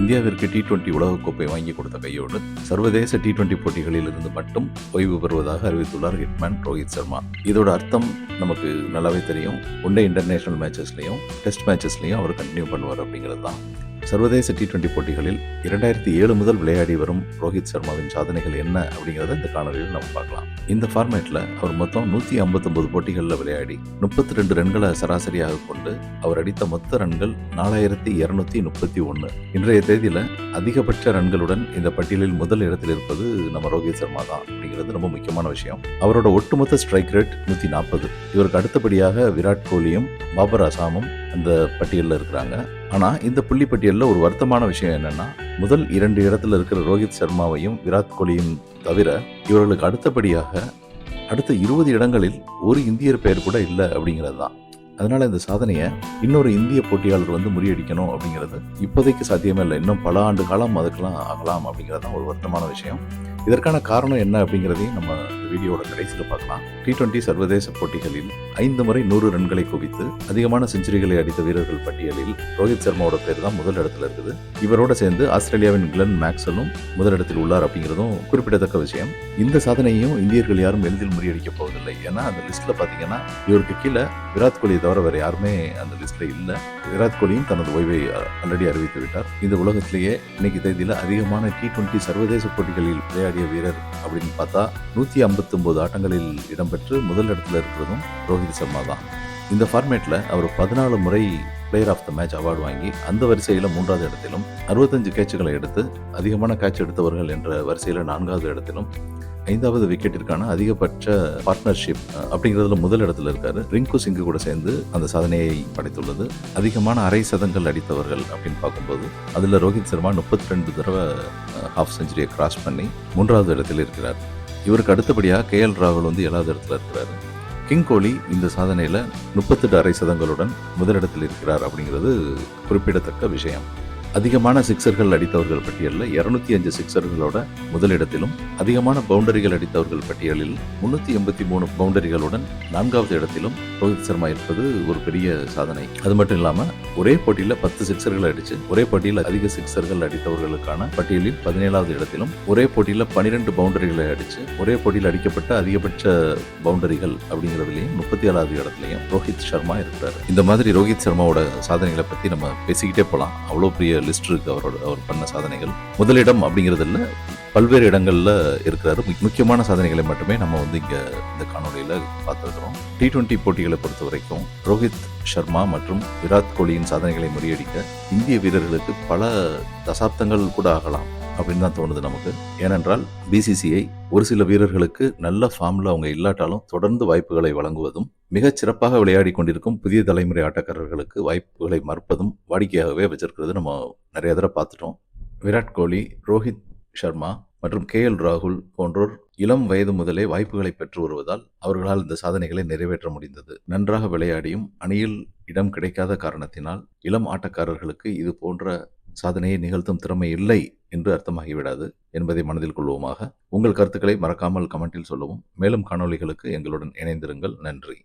இந்தியாவிற்கு T twenty உலகக்கோப்பை வாங்கி கொடுத்த கையோடு சர்வதேச டி டுவெண்டி போட்டிகளில் இருந்து மட்டும் ஓய்வு பெறுவதாக அறிவித்துள்ளார் ஹிட்மேன் ரோஹித் சர்மா இதோட அர்த்தம் நமக்கு நல்லாவே தெரியும். ஒன்டே இன்டர்நேஷனல் மேட்சஸ்லையும் டெஸ்ட் மேட்சஸ்லையும் அவர் கண்டினியூ பண்ணுவார் அப்படிங்கிறது தான். சர்வதேச டி டுவெண்டி போட்டிகளில் இரண்டாயிரத்தி ஏழு முதல் விளையாடி வரும் ரோஹித் சர்மாவின் சாதனைகள் என்ன அப்படிங்கிறத இந்த காணொலியில் நம்ம பார்க்கலாம். இந்த ஃபார்மேட்டில் அவர் மொத்தம் நூற்றி ஐம்பத்தொம்பது போட்டிகளில் விளையாடி முப்பத்தி ரெண்டு ரன்களை சராசரியாக கொண்டு அவர் அடித்த மொத்த ரன்கள் நாலாயிரத்தி இரநூத்தி முப்பத்தி ஒன்று இன்றைய தேதியில் அதிகபட்ச ரன்களுடன் இந்த பட்டியலில் முதல் இடத்தில் இருப்பது நம்ம ரோஹித் சர்மா தான் அப்படிங்கிறது ரொம்ப முக்கியமான விஷயம். அவரோட ஒட்டுமொத்த ஸ்ட்ரைக் ரேட் நூற்றி நாற்பது. இவருக்கு அடுத்தபடியாக விராட் கோலியும் பாபர் அசாமும் அந்த பட்டியலில் இருக்கிறாங்க. ஆனால் இந்த புள்ளி பட்டியலில் ஒரு வருத்தமான விஷயம் என்னென்னா முதல் இரண்டு இடத்துல இருக்கிற ரோஹித் சர்மாவையும் விராட் கோலியும் தவிர இவர்களுக்கு அடுத்தபடியாக அடுத்த இருபது இடங்களில் ஒரு இந்தியர் பெயர் கூட இல்லை அப்படிங்கிறது தான். அதனால் இந்த சாதனையை இன்னொரு இந்திய போட்டியாளர் வந்து முறியடிக்கணும் அப்படிங்கிறது இப்போதைக்கு சாத்தியமே இல்லை. இன்னும் பல ஆண்டு காலம் அதுக்கெல்லாம் ஆகலாம் அப்படிங்கிறது தான் ஒரு வருத்தமான விஷயம். இதற்கான காரணம் என்ன அப்படிங்கிறதையும் நம்ம வீடியோட கடைசியில் பார்க்கலாம். டி டுவெண்டி சர்வதேச போட்டிகளில் ஐந்து முறை நூறு ரன்களை குவித்து அதிகமான செஞ்சுரிகளை அடித்த வீரர்கள் பட்டியலில் ரோஹித் சர்மாவோட பேர் தான் முதல் இடத்துல இருக்குது. இவரோட சேர்ந்து ஆஸ்திரேலியாவின் கிளன் மேக்ஸலும் முதலிடத்தில் உள்ளார் அப்படிங்கிறதும் குறிப்பிடத்தக்க விஷயம். இந்த சாதனையும் இந்தியர்கள் யாரும் எளிதில் முறியடிக்க போவதில்லை. ஏன்னா அந்த லிஸ்ட்ல பார்த்தீங்கன்னா இவருக்கு கீழே விராட் கோலியை தவிர வேற யாருமே அந்த லிஸ்ட்ல இல்லை. விராட் கோலியும் தனது ஓய்வை ஆல்ரெடி அறிவித்து விட்டார். இந்த உலகத்திலேயே இன்னைக்கு தேதியில் அதிகமான டி டுவெண்டி சர்வதேச போட்டிகளில் விளையாடிய வீரர் அப்படின்னு பார்த்தா நூற்றி ஐம்பத்தி இருபத்தொம்போது ஆட்டங்களில் இடம்பெற்று முதல் இடத்துல இருக்கிறதும் ரோஹித் சர்மா தான். இந்த ஃபார்மேட்டில் அவர் பதினாலு முறை player of the match award வாங்கி அந்த வரிசையில் மூன்றாவது இடத்திலும் அறுபத்தஞ்சு கேட்சுகளை எடுத்து அதிகமான கேட்ச் எடுத்தவர்கள் என்ற வரிசையில் நான்காவது இடத்திலும் ஐந்தாவது விக்கெட்டிற்கான அதிகபட்ச பார்ட்னர்ஷிப் அப்படிங்கிறதுல முதல் இடத்துல இருக்காரு. ரிங்கு சிங்கு கூட சேர்ந்து அந்த சாதனையை படைத்துள்ளது. அதிகமான அரை சதங்கள் அடித்தவர்கள் அப்படின்னு பார்க்கும்போது அதில் ரோஹித் சர்மா முப்பத்தி ரெண்டு தடவை ஹாஃப் செஞ்சுரியை கிராஸ் பண்ணி மூன்றாவது இடத்தில் இருக்கிறார். இவருக்கு அடுத்தபடியாக கே எல் ராகுல் வந்து ஏழாவது இடத்துல இருக்கிறாரு. கிங் கோலி இந்த சாதனையில் முப்பத்தெட்டு அரை சதங்களுடன் முதலிடத்தில் இருக்கிறார் அப்படிங்கிறது குறிப்பிடத்தக்க விஷயம். அதிகமான சிக்சர்கள் அடித்தவர்கள் பட்டியலில் இரநூத்தி அஞ்சு சிக்சர்களோட முதலிடத்திலும் அதிகமான பவுண்டரிகள் அடித்தவர்கள் பட்டியலில் முன்னூத்தி எண்பத்தி மூணு பவுண்டரிகளுடன் நான்காவது இடத்திலும் ரோஹித் சர்மா இருப்பது ஒரு பெரிய சாதனை. அது மட்டும் இல்லாமல் ஒரே போட்டியில் பத்து சிக்சர்கள் அடித்து ஒரே போட்டியில் அதிக சிக்சர்கள் அடித்தவர்களுக்கான பட்டியலில் பதினேழாவது இடத்திலும் ஒரே போட்டியில் பனிரெண்டு பவுண்டரிகளை அடித்து ஒரே போட்டியில் அடிக்கப்பட்ட அதிகபட்ச பவுண்டரிகள் அப்படிங்கிறதுலையும் முப்பத்தி ஏழாவது இடத்துலையும் ரோஹித் சர்மா இருக்கிறார். இந்த மாதிரி ரோஹித் சர்மாவோட சாதனைகளை பற்றி நம்ம பேசிக்கிட்டே போகலாம் அவ்வளோ பெரிய லிஸ்ட் இருக்கு அவரோட அவர் பண்ண சாதனைகள். முதலிடம் அப்படிங்கிறதுல பல்வேறு இடங்களில் இருக்கிறாரு. முக்கியமான சாதனைகளை மட்டுமே நம்ம வந்து இங்கே இந்த காணொலியில் பார்த்துருக்குறோம். டி டுவெண்ட்டி போட்டிகளை பொறுத்த வரைக்கும் ரோஹித் சர்மா மற்றும் விராட் கோலியின் சாதனைகளை முறியடிக்க இந்திய வீரர்களுக்கு பல தசாப்தங்கள் கூட ஆகலாம் அப்படின்னு தான் தோணுது நமக்கு. ஏனென்றால் பிசிசிஐ ஒரு சில வீரர்களுக்கு நல்ல ஃபார்மில் அவங்க இல்லாட்டாலும் தொடர்ந்து வாய்ப்புகளை வழங்குவதும் மிகச் சிறப்பாக விளையாடி கொண்டிருக்கும் புதிய தலைமுறை ஆட்டக்காரர்களுக்கு வாய்ப்புகளை மறுப்பதும் வாடிக்கையாகவே வச்சிருக்கிறது. நம்ம நிறைய தடவை பார்த்துட்டோம். விராட் கோலி ரோஹித் சர்மா மற்றும் கே எல் ராகுல் போன்றோர் இளம் வயது முதலே வாய்ப்புகளை பெற்று வருவதால் அவர்களால் இந்த சாதனைகளை நிறைவேற்ற முடிந்தது. நன்றாக விளையாடியும் அணியில் இடம் கிடைக்காத காரணத்தினால் இளம் ஆட்டக்காரர்களுக்கு இது போன்ற சாதனையை நிகழ்த்தும் திறமை இல்லை என்று அர்த்தமாகிவிடாது என்பதை மனதில் கொள்வோமாக. உங்கள் கருத்துக்களை மறக்காமல் கமெண்டில் சொல்லவும். மேலும் காணொளிகளுக்கு எங்களுடன் இணைந்திருங்கள். நன்றி.